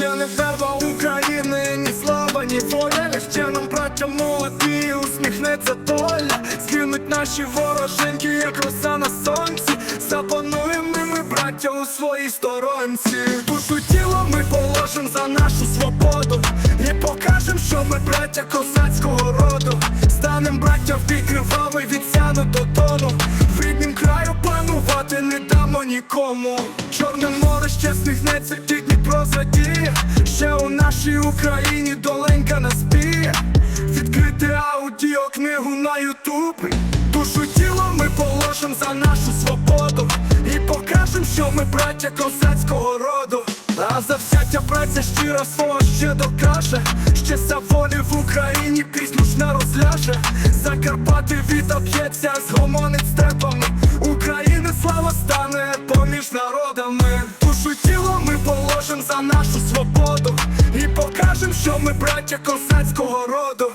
не треба України, ні слава, ні воля. Ще нам браття молоді, усміхнеться доля. Згинуть наші вороженьки, як роса на сонці. Запануємо ми, браття, у своїй сторонці. Душу тіло ми положим за нашу свободу. І покажем, що ми браття козацького роду. Станем браття в бій кривавий від сяну до тону. В ріднім краю панувати не дамо нікому. Чорне море ще сміхнеться, ті Дніпро Ще у нашій Україні доленька наспіє Відкрити аудіокнигу на ютуб. Душу тіло ми положим за нашу свободу. І покажем, що ми браття козацького роду. А за завзяття праця щира свого ще докаже. Ще за волі в Україні пісню ж не розляже. Закарпати відоб'ється, згомонить степами. України слава стане поміж народами за нашу свободу. І покажем, що ми браття козацького роду